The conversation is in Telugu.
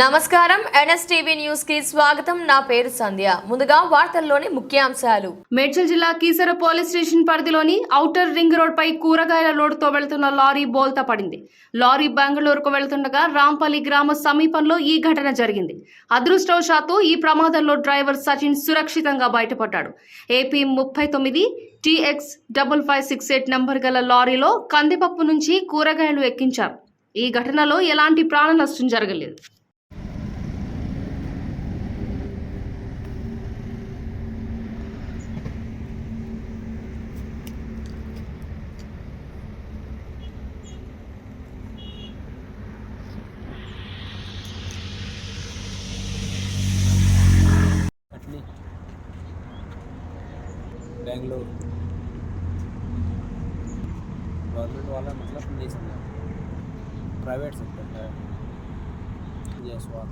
నమస్కారం. ఎన్ఎస్టీవీ న్యూస్కి స్వాగతం. నా పేరు సంధ్య. ముందుగా వార్తల్లోని ముఖ్యాంశాలు. మేడ్చల్ జిల్లా కీసర పోలీస్ స్టేషన్ పరిధిలోని ఔటర్ రింగ్ రోడ్ పై కూరగాయల లోడుతో వెళ్తున్న లారీ బోల్తా పడింది. లారీ బెంగళూరుకు వెళ్తుండగా రాంపల్లి గ్రామ సమీపంలో ఈ ఘటన జరిగింది. అదృష్టవశాత్తు ఈ ప్రమాదంలో డ్రైవర్ సచిన్ సురక్షితంగా బయటపడ్డాడు. ఏపీ ముప్పై తొమ్మిది TX double five six eight number గల లారీలో కందిపప్పు నుంచి కూరగాయలు ఎక్కించారు. ఈ ఘటనలో ఎలాంటి ప్రాణ నష్టం జరగలేదు. बेंगलोर गवर्नमेंट वाला मतलब नहीं समझा प्राइवेट सेक्टर का है जयसवाल